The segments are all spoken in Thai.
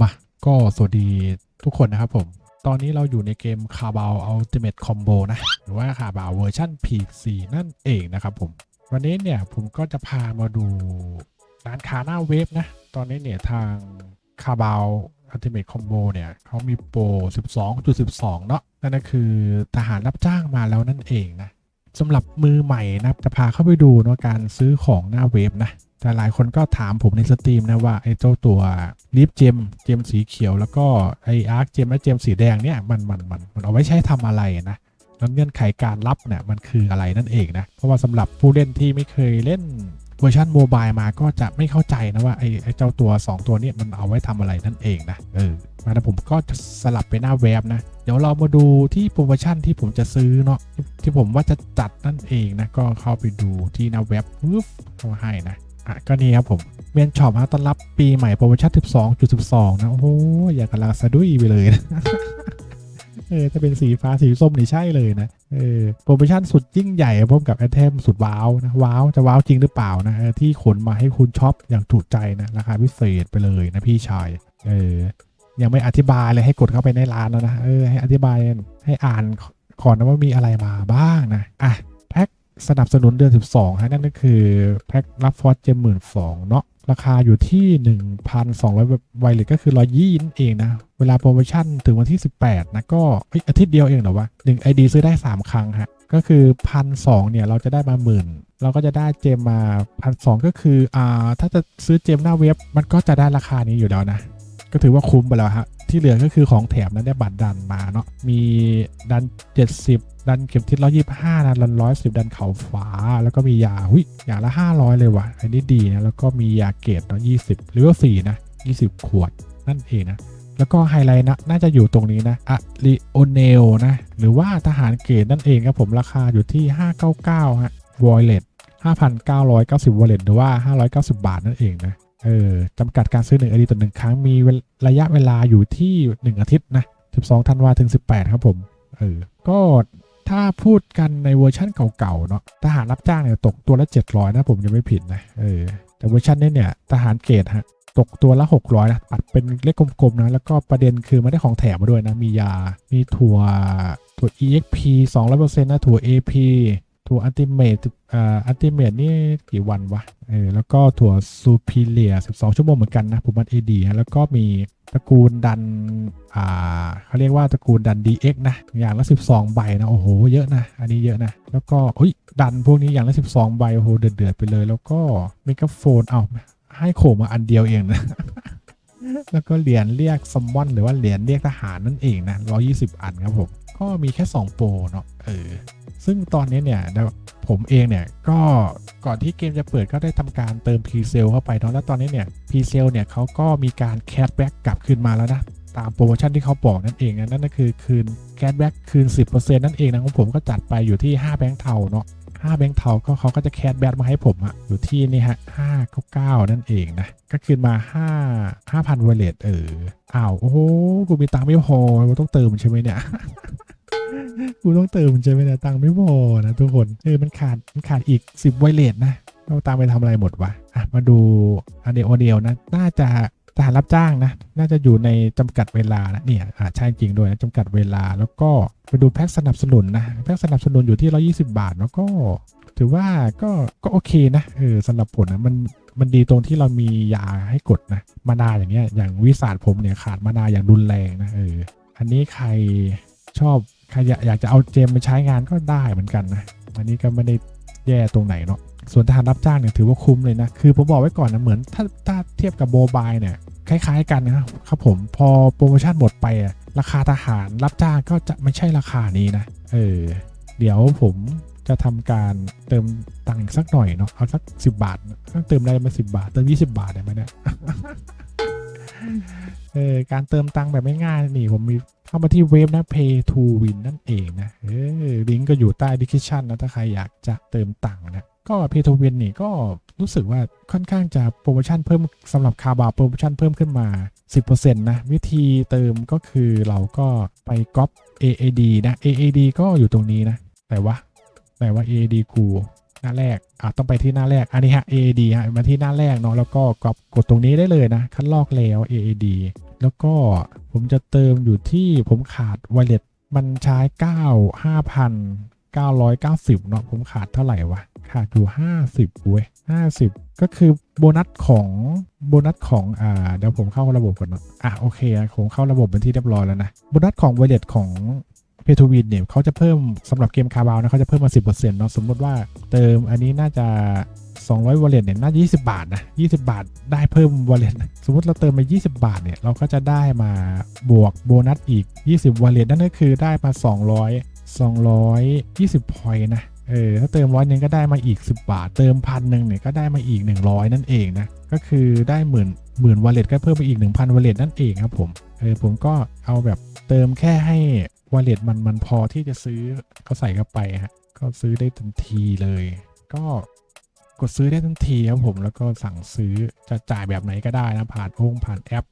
มา ก็สวัสดีทุกคนนะครับผม ตอนนี้เราอยู่ในเกมคาบ a ล Ultimate Combo นะ หรือว่าคาบ a ลเวอร์ชัน P4 นั่นเองนะครับผม วันนี้เนี่ยผมก็จะพามาดูร้านค้าหน้าเว็บนะ ตอนนี้เนี่ยทางคาบ a ล Ultimate Combo เนี่ยเขามีโปร 12.12 เนาะนั่นก็คือทหารรับจ้างมาแล้วนั่นเองนะสำหรับมือใหม่นะจะพาเข้าไปดูเนาะการซื้อของหน้าเว็บนะ แต่หลายคนก็ถามผมในสตรีมนะว่าไอ้เจ้าตัวลิฟเจมเจมสีเขียวแล้วก็ไออาร์คเจมและเจมสีแดงเนี่ยมันมันมันมันเอาไว้ใช้ทำอะไรนะแล้วเงื่อนไขการรับเนี่ยมันคืออะไรนั่นเองนะ เพราะว่าสำหรับผู้เล่นที่ไม่เคยเล่นเวอร์ชันโมบายมาก็จะไม่เข้าใจนะว่าไอ้ไอ้เจ้าตัว 2 ตัวนี้มันเอาไว้ทำอะไรนั่นเองนะเออมาแล้วผมก็จะสลับไปหน้าเว็บนะ เดี๋ยวเรามาดูที่โปรโมชั่นที่ผมจะซื้อเนาะที่ผมว่าจะจัดนั่นเองนะก็เข้าไปดูที่หน้าเว็บปึ๊บเข้าให้นะ อะก็นี่ครับผมเมียนช็อปฮะต้อนรับปีใหม่โปรโมชั่น 12.12 นะ โอ้โหอยากกำลังสะดุ้ยไปเลยนะเออถ้าเป็นสีฟ้าสีส้มนี่ใช่เลยนะเออโปรโมชั่นสุดยิ่งใหญ่พร้อมกับไอเทมสุดว้าวนะว้าวจะว้าวจริงหรือเปล่านะที่ขนมาให้คุณช็อปอย่างถูกใจนะราคาพิเศษไปเลยนะพี่ชายเออยังไม่อธิบายเลยให้กดเข้าไปในร้านแล้วนะเออให้อธิบายให้อ่านก่อนนะว่ามีอะไรมาบ้างนะอะ สนับสนุนเดือน 12 ฮะ นั่นก็คือ แพ็ครับฟอร์ดเจมหมื่นสองเนาะราคาอยู่ที่ 1,200ไวเลตก็คือ120นั่นเองนะ เวลาโปรโมชั่นถึงวันที่ 18 นะ ก็อาทิตย์เดียวเองเหรอวะ1 ID ซื้อได้ 3 ครั้งฮะ ก็คือพันสเนี่ย เราจะได้มาหมื่นเราก็จะได้เจมมาพันสก็คืออ่าถ้าจะซื้อเจมหน้าเว็บมันก็จะได้ราคานี้อยู่แล้วนะ ก็ถือว่าคุ้มไปแล้วฮะ ที่เหลือก็คือของแถมนั้นได้บัตรดันมาเนาะ มีดัน 70 ดันเข็มทิศ125นะดัน110ดันเขาฟ้า แล้วก็มียาหุยยาละ 500 เลยว่ะ อันนี้ดีนะ แล้วก็มียาเกตเนาะ20หรือว่า4นะ20ขวดนั่นเองนะ แล้วก็ไฮไลท์นะ น่าจะอยู่ตรงนี้นะอะริโอเนลนะ หรือว่าทหารเกตนั่นเองครับผม ราคาอยู่ที่ 599ฮะวอลเล็ต5,990วอลเล็ตหรือว่า 590 บาทนั่นเองนะ เออจำกัดการซื้อ1นึ่งอดีต่อหนึ่งครั้งมีระยะเวลาอยู่ที่ 1 อาทิตย์นะ 12ธันวาถึง 18 ครับผม เออ ก็ถ้าพูดกันในเวอร์ชั่นเก่าๆเนาะทหารรับจ้างเนี่ยตกตัวละ 700 นะผมยังไม่ผิดนะ เออ แต่เวอร์ชันนี้เนี่ยทหารเกตฮะตกตัวละ 600 นะปัดเป็นเลขกลมๆนะ แล้วก็ประเด็นคือไม่ได้ของแถมมาด้วยนะ มียา มีถั่ว ถั่ว EXP 200%นะ ถั่ว AP ถั่วอันติเมตอ่าอันติเมตนี่กี่วันวะเออแล้วก็ถั่วซูพิเลีย12 ชั่วโมงเหมือนกันนะผมมัน AD ฮะแล้วก็มีตระกูลดันอ่าเขาเรียกว่าตระกูลดัน DX นะ อย่างละ 12 ใบนะ โอ้โห เยอะนะ อันนี้เยอะนะ แล้วก็อุ้ยดันพวกนี้อย่างละ 12 ใบ โอ้โห เดือดๆไปเลย แล้วก็เมกะโฟนเอาให้โขมาอันเดียวเองนะแล้วก็เหรียญเรียกซัมมอนหรือว่าเหรียญเรียกทหารนั่นเองนะ 120 อันครับผม ก็มีแค่ 2 โปรเนาะ เออ ซึ่งตอนนี้เนี่ยผมเองเนี่ยก็ก่อนที่เกมจะเปิดก็ได้ทำการเติม p ีเซลเข้าไปเนาะแล้วตอนนี้เนี่ย p ีเซลเนี่ยเขาก็มีการแคชแบ็กกลับคืนมาแล้วนะตามโปรโมชั่นที่เขาบอกนั่นเองนะนั่นก็คือคืนแคชแบ็กคืน 10%นั่นเองนะของผมก็จัดไปอยู่ที่ 5 แบงค์เทาเนาะ5แบงค์เทาก็เขาก็จะแคชแบ็กมาให้ผมอะอยู่ที่นี่ฮะ599 นั่นเองนะก็คืนมา 5 5,000วอลเล็ตเอออ้าวโอ้โหกูมีตังค์ไม่พอกูต้องเติมใช่ไหมเนี่ย กูต้องเติมใช่ไหมเนี่ยตังค์ไม่พอนะทุกคนเออมันขาดมันขาดอีก 10ไวเลสนะเราตามไปทำอะไรหมดวะอะมาดูอันเดียวเดียวนะ น่าจะทหารรับจ้างนะ น่าจะอยู่ในจำกัดเวลานะเนี่ยอ่าใช่จริงด้วยนะจำกัดเวลาแล้วก็ไปดูแพ็กสนับสนุนนะแพ็กสนับสนุนอยู่ที่ 120 บาทแล้วก็ ถือว่าก็ก็โอเคนะเออสำหรับผลนะมันมันดีตรงที่เรามียาให้กดนะมานาอย่างเงี้ยอย่างวิสาดผมเนี่ยขาดมานาอย่างรุนแรงนะเอออันนี้ใครชอบ ใครอยากจะเอาเจมไปใช้งานก็ได้เหมือนกันนะอันนี้ก็ไม่ได้แย่ตรงไหนเนาะส่วนทหารรับจ้างเนี่ยถือว่าคุ้มเลยนะ คือผมบอกไว้ก่อนนะเหมือนถ้าถ้าเทียบกับโมบายเนี่ยคล้ายๆกันนะครับผมพอโปรโมชั่นหมดไปราคาทหารรับจ้างก็จะไม่ใช่ราคานี้นะเออเดี๋ยวผมจะทำการเติมตังค์อีกสักหน่อยเนาะเอาสัก 10 บาทเติมได้มา 10 บาท เติม 20 บาทได้ไหมเนี่ย เออการเติมตังค์แบบไม่ง่ายนี่ผมมีเข้ามาที่เว็บนะ Pay to Win นั่นเองนะเออลิงก์ก็อยู่ใต้ description นะถ้าใครอยากจะเติมตังค์นะก็ Pay to Win นี่ก็รู้สึกว่าค่อนข้างจะโปรโมชั่นเพิ่มสำหรับคาบาโปรโมชั่นเพิ่มขึ้นมา 10%นะวิธีเติมก็คือเราก็ไปก๊อป AAD นะ AAD ก็อยู่ตรงนี้นะแต่ว่าแต่ว่า AAD กู หน้าแรกอะต้องไปที่หน้าแรก อันนี้ฮะ AAD ฮะมาที่หน้าแรกเนาะแล้วก็กดตรงนี้ได้เลยนะ คัดลอกแล้ว AAD แล้วก็ผมจะเติมอยู่ที่ผมขาด wallet มันใช้9 5,990เนาะผมขาดเท่าไหร่วะ ขาดอยู่ 50เว้ย50 ก็คือโบนัสของโบนัสของอ่าเดี๋ยวผมเข้าระบบก่อนเนาะอะโอเคผมเข้าระบบเป็นที่เรียบร้อยแล้วนะโบนัสของ wallet ของ เพทูวินเนี่ยเขาจะเพิ่มสำหรับเกมคาบาวนะเขาจะเพิ่มมา 10%เนาะสมมติว่าเติมอันนี้น่าจะ 200 wallet เนี่ยน่าจะ20 บาทนะ20 บาทได้เพิ่ม wallet นะสมมติเราเติมมา20 บาทเนี่ยเราก็จะได้มาบวกโบนัสอีก 20 wallet นั่นก็คือได้มา 200 220 point นะเออถ้าเติมร้อยนึงก็ได้มาอีก 10 บาท เติมพันหนึ่งเนี่ยก็ได้มาอีก 100 นั่นเองนะก็คือได้หมื่นหมื่นวอลเล็ตก็เพิ่มไปอีก 1,000วอลเล็ตนั่นเองครับผมเออผมก็เอาแบบเติมแค่ให้ วอลเล็ตมันมันพอที่จะซื้อก็ใส่เข้าไปฮะก็ซื้อได้ทันทีเลย ก็กดซื้อได้ทันทีครับผมแล้วก็สั่งซื้อจะจ่ายแบบไหนก็ได้นะ ผ่านองค์ผ่านแอป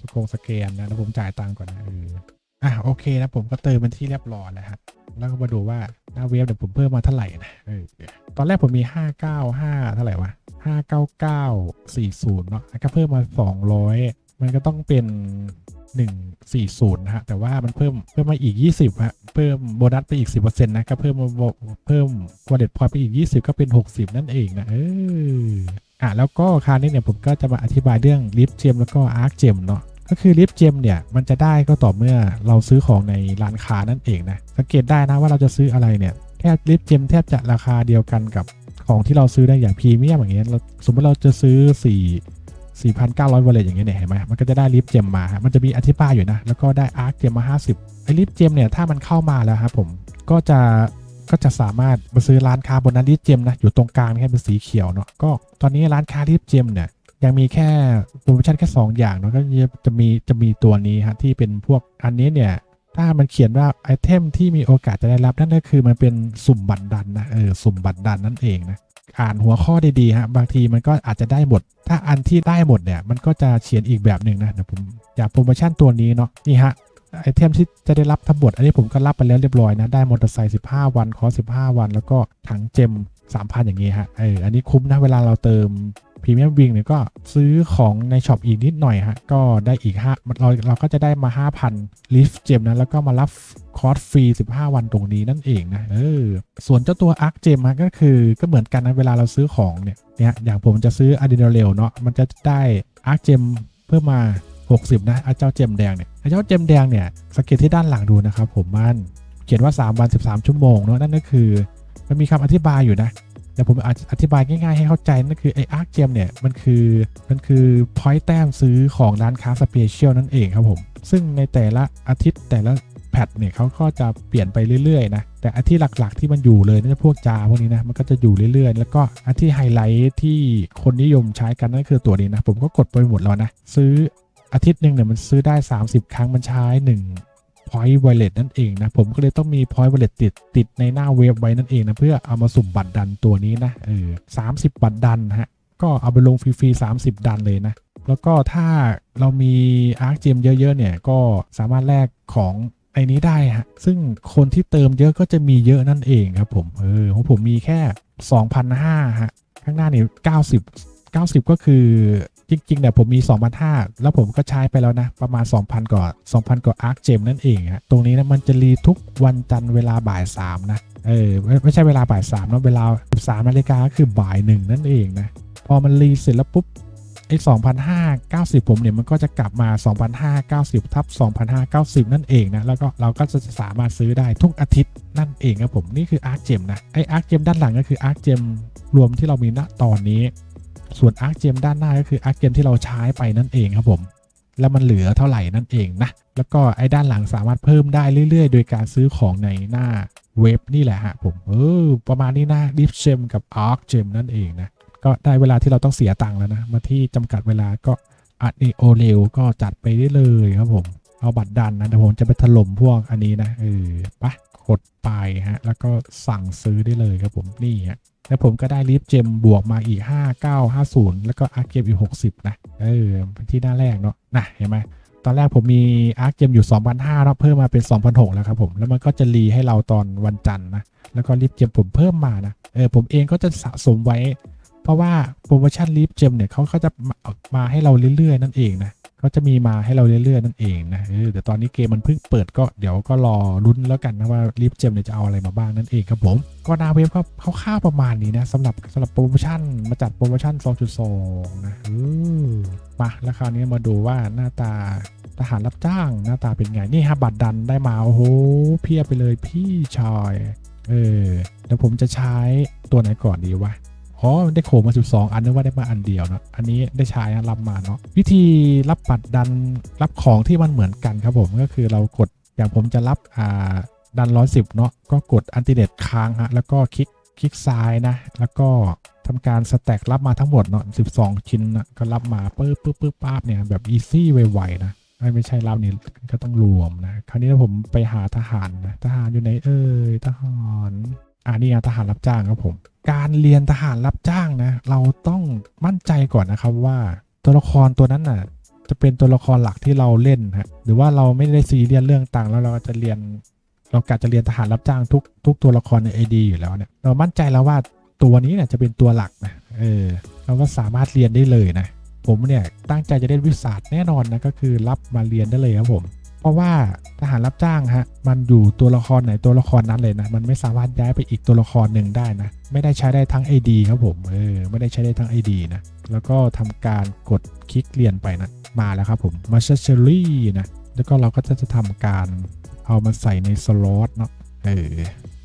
สกงสแกนนะแล้วผมจ่ายตังก่อนนะเอออะโอเคนะผมก็เติมเป็นที่เรียบร้อยแล้วครับแล้วก็มาดูว่าหน้าเว็บเดี๋ยวผมเพิ่มมาเท่าไหร่นะเออตอนแรกผมมี 595 เท่าไหร่วะ 59940 เนาะก็เพิ่มมา 200 มันก็ต้องเป็น 140นะฮะแต่ว่ามันเพิ่มเพิ่มมาอีก 20ฮะเพิ่มโบนัสไปอีก 10%นะก็เพิ่มเพิ่มวอลเล็ตพอยไปอีก 20 ก็เป็น 60 นั่นเองนะเอออะแล้วก็คราวนี้เนี่ยผมก็จะมาอธิบายเรื่องลิฟเจมแล้วก็อาร์คเจมเนาะก็คือลิฟต์เจมเนี่ยมันจะได้ก็ต่อเมื่อเราซื้อของในร้านค้านั่นเองนะสังเกตได้นะว่าเราจะซื้ออะไรเนี่ยแทบลิฟต์เจมแทบจะราคาเดียวกันกับของที่เราซื้อได้อย่างพรีเมียมอย่างเงี้ยเราสมมติเราจะซื้อ4 4,900วอลเลตอย่างเงี้ยเนี่ยเห็นไหมมันก็จะได้ลิฟต์เจมมา มันจะมีอธิบายอยู่นะ แล้วก็ได้อาร์คเจมมา 50 ไอ้ลิฟต์เจมเนี่ย ถ้ามันเข้ามาแล้วครับผม ก็จะ ก็จะสามารถมาซื้อร้านค้าบนนั้นลิฟต์เจมนะ อยู่ตรงกลางนี่เป็นสีเขียวเนาะ ก็ตอนนี้ร้านค้าลิฟต์เจมเนี่ย ยังมีแค่โปรโมชั่นแค่ 2 อย่างเนาะ ก็จะมี จะมีตัวนี้ฮะ ที่เป็นพวก อันนี้เนี่ย ถ้ามันเขียนว่าไอเทมที่มีโอกาสจะได้รับนั่นก็คือมันเป็นสุ่มบัตรดันนะเออสุ่มบัตรดันนั่นเองนะอ่านหัวข้อดีๆฮะบางทีมันก็อาจจะได้หมด ถ้าอันที่ได้หมดเนี่ยมันก็จะเขียนอีกแบบหนึ่งนะเดี๋ยวผมอยากโปรโมชั่นตัวนี้เนาะนี่ฮะไอเทมที่จะได้รับทั้งหมดอันนี้ผมก็รับไปแล้วเรียบร้อยนะได้มอเตอร์ไซค์15 วันคอ15 วัน แล้วก็ถังเจม3,000 อย่างงี้ฮะเอออันนี้คุ้มนะเวลาเราเติม พรีเมียมวิงเนี่ยก็ซื้อของในช็อปอีกนิดหน่อยฮะ ก็ได้อีก5เราเราก็จะได้มา 5,000ลิฟเจมนะ แล้วก็มารับคอร์สฟรี 15 วันตรงนี้นั่นเองนะเออส่วนเจ้าตัวอาร์คเจมฮะก็คือก็เหมือนกันนะเวลาเราซื้อของเนี่ยเนี่ยอย่างผมจะซื้ออะดรีนาเรลเนาะมันจะได้อาร์คเจมเพิ่มมา 60 นะไอ้เจ้าเจมแดงเนี่ยไอ้เจ้าเจมแดงเนี่ยสังเกตที่ด้านหลังดูนะครับผมมันเขียนว่า 3 วัน 13 ชั่วโมงเนาะนั่นก็คือ มันมีคำอธิบายอยู่นะ แต่ผมอธิบายง่ายๆ ให้เข้าใจนั่นคือไออาร์เจมเนี่ย มันคือมันคือพอยต์แต้มซื้อของร้านค้าสเปเชียลนั่นเองครับผม ซึ่งในแต่ละอาทิตย์แต่ละแพทเนี่ยเขาก็จะเปลี่ยนไปเรื่อยๆนะ แต่อันที่หลักๆที่มันอยู่เลยนั่นพวกจาพวกนี้นะ มันก็จะอยู่เรื่อยๆ แล้วก็อันที่ไฮไลท์ที่คนนิยมใช้กันนั่นคือตัวนี้นะ ผมก็กดไปหมดแล้วนะ ซื้ออาทิตย์หนึ่งเนี่ยมันซื้อได้ 30 ครั้งมันใช้1 Point Wallet นั่นเองนะ ผมก็เลยต้องมี Point Wallet ติดติดในหน้าเว็บไว้นั่นเองนะ เพื่อเอามาสุ่มบัตรดันตัวนี้นะเออสาบัตรดันฮะก็เอาไปลงฟรีๆ30 ดันเลยนะ แล้วก็ถ้าเรามี Arc Gem เยอะๆ เนี่ย ก็สามารถแลกของไอ้นี้ได้ฮะ ซึ่งคนที่เติมเยอะก็จะมีเยอะนั่นเองครับผม เออของผมมีแค่ 2,500ฮะ ข้างหน้านี่90 90 ก็คือจริงๆเนี่ยผมมี 2,500 แล้วผมก็ใช้ไปแล้วนะ ประมาณ 2,000 กว่า2,000 กว่าอาร์คเจมนั่นเองฮะตรงนี้นะมันจะรีทุกวันจันทร์เวลาบ่าย 3 นะ เออ ไม่ไม่ใช่เวลาบ่าย3นะเวลา 13นาฬิกาคือบ่ายหนึ่งนั่นเองนะ พอมันรีเสร็จแล้วปุ๊บไอ้2,590 ผมเนี่ยมันก็จะกลับมา 2,590ทับ2,590 นั่นเองนะ แล้วก็เราก็จะสามารถซื้อได้ทุกอาทิตย์นั่นเองครับผม นี่คืออาร์คเจมนะ ไอ้อาร์คเจมด้านหลังก็คืออาร์คเจมรวมที่เรามีณตอนนี้ ส่วนอาร์คเจมด้านหน้าก็คืออาร์คเจมที่เราใช้ไปนั่นเองครับผม แล้วมันเหลือเท่าไหร่นั่นเองนะ แล้วก็ไอ้ด้านหลังสามารถเพิ่มได้เรื่อยๆ โดยการซื้อของในหน้าเว็บนี่แหละฮะผมเออประมาณนี้นะดิฟเจมกับอาร์คเจมนั่นเองนะ ก็ได้เวลาที่เราต้องเสียตังค์แล้วนะ มาที่จำกัดเวลาก็อัดโอเรลก็จัดไปได้เลยครับผม เอาบัตรดันนะเดี๋ยวผมจะไปถล่มพวกอันนี้นะเออปะกดไปฮะแล้วก็สั่งซื้อได้เลยครับผมนี่ฮะ แล้วผมก็ได้ลิฟเจมบวกมาอีก 5950 แล้วก็อาร์เกมอีก 60 นะ เออที่หน้าแรกเนาะนะเห็นไหมตอนแรกผมมีอาร์เกมอยู่ 2,500แล้วเพิ่มมาเป็น 2,600 แล้วครับผม แล้วมันก็จะรีให้เราตอนวันจันทร์นะ แล้วก็ลิฟเจมผมเพิ่มมานะ เออผมเองก็จะสะสมไว้ เพราะว่าโปรโมชั่นลิฟเจมเนี่ยเขาก็จะมามาให้เราเรื่อยๆ นั่นเองนะ ก็จะมีมาให้เราเรื่อยๆนั่นเองนะเออแต่ตอนนี้เกมมันเพิ่งเปิดก็เดี๋ยวก็รอลุ้นแล้วกันนะว่าลิฟเจมเนี่ยจะเอาอะไรมาบ้างนั่นเองครับผมก็นาเว็บก็คร่าวๆประมาณนี้นะสำหรับสำหรับโปรโมชั่นมาจัดโปรโมชั่น 2.2 นะเออมาแล้วคราวนี้มาดูว่าหน้าตาทหารรับจ้างหน้าตาเป็นไงนี่ฮะบัตรดันได้มาโอ้โหเพียบไปเลยพี่ชายเออเดี๋ยวผมจะใช้ตัวไหนก่อนดีวะ อ๋อได้โขมมา12 อันนึกว่าได้มาอันเดียวเนอะอันนี้ได้ใช้นะรับมาเนาะวิธีรับบัตรดันรับของที่มันเหมือนกันครับผมก็คือเรากดอย่างผมจะรับอ่าดันร้อยสิบเนาะก็กดอันติเดตค้างฮะแล้วก็คลิกคลิกซ้ายนะ แล้วก็ทำการสแต็กรับมาทั้งหมดเนาะ12 ชิ้นนะก็รับมาปึ๊บปึ๊บปึ๊บปั๊บเนี่ยแบบอีซี่ไวๆนะไม่ไม่ใช่รับนี่ก็ต้องรวมนะ คราวนี้ผมไปหาทหารนะทหารอยู่ไหนเอ่ยทหาร อ่านี่ทหารรับจ้างครับผม การเรียนทหารรับจ้างนะ เราต้องมั่นใจก่อนนะครับว่าตัวละครตัวนั้นน่ะ จะเป็นตัวละครหลักที่เราเล่นฮะหรือว่าเราไม่ได้ซีเรียสเรื่องตังแล้วเราจะเรียน เรากะจะเรียนทหารรับจ้างทุกทุกตัวละครใน AD อยู่แล้วเนี่ยเรามั่นใจแล้วว่าตัวนี้เนี่ยจะเป็นตัวหลักนะเออเราก็สามารถเรียนได้เลยนะผมเนี่ยตั้งใจจะเล่นวิสาสแน่นอนนะก็คือรับมาเรียนได้เลยครับผม เพราะว่าทหารรับจ้างฮะมันอยู่ตัวละครไหนตัวละครนั้นเลยนะ มันไม่สามารถย้ายไปอีกตัวละครหนึ่งได้นะ ไม่ได้ใช้ได้ทั้ง AD ครับผมเออไม่ได้ใช้ได้ทั้ง AD นะ แล้วก็ทำการกดคลิกเรียนไปนะ มาแล้วครับผมมาเชอรี่นะแล้วก็เราก็จะจะทำการเอามาใส่ในสล็อตเนาะเออ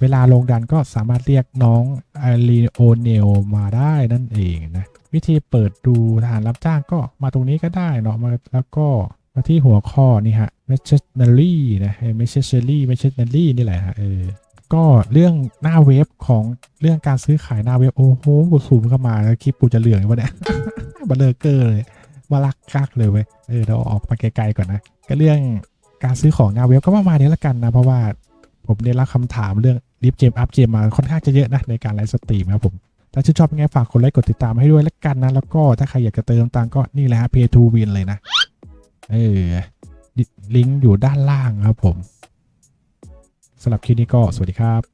เวลาลงดันก็สามารถเรียกน้องอารีโอเนลมาได้นั่นเองนะวิธีเปิดดูทหารรับจ้างก็มาตรงนี้ก็ได้เนาะมาแล้วก็มาที่หัวข้อนี่ฮะ m e s s a g e r y นะ m e s s a g e r y m e s s a g e r y นี่แหละฮะเออก็เรื่องหน้าเว็บของเรื่องการซื้อขายหน้าเว็บ โอ้โหกูซูมเข้ามาแล้วคลิปกูจะเหลืองวะเนี่ยบัลเลอร์เกอร์เลยมาลักกักเลยเว้ยเออเราออกมาไกลๆก่อนนะ ก็เรื่องการซื้อของหน้าเว็บก็ประมาณนี้ล้วกันนะ เพราะว่าผมได้รับคำถามเรื่องลิฟเจมอัพเจมมาค่อนข้างจะเยอะนะในการไลฟ์สตรีมครับผมถ้าชื่นชอบยังไงฝากกดไลค์กดติดตามให้ด้วยล้วกันนะ แล้วก็ถ้าใครอยากจะเติมตังก็นี่แหละฮะ pay to win เลยนะ เออ ลิงก์อยู่ด้านล่างครับผมสำหรับคลิปนี้ก็สวัสดีครับ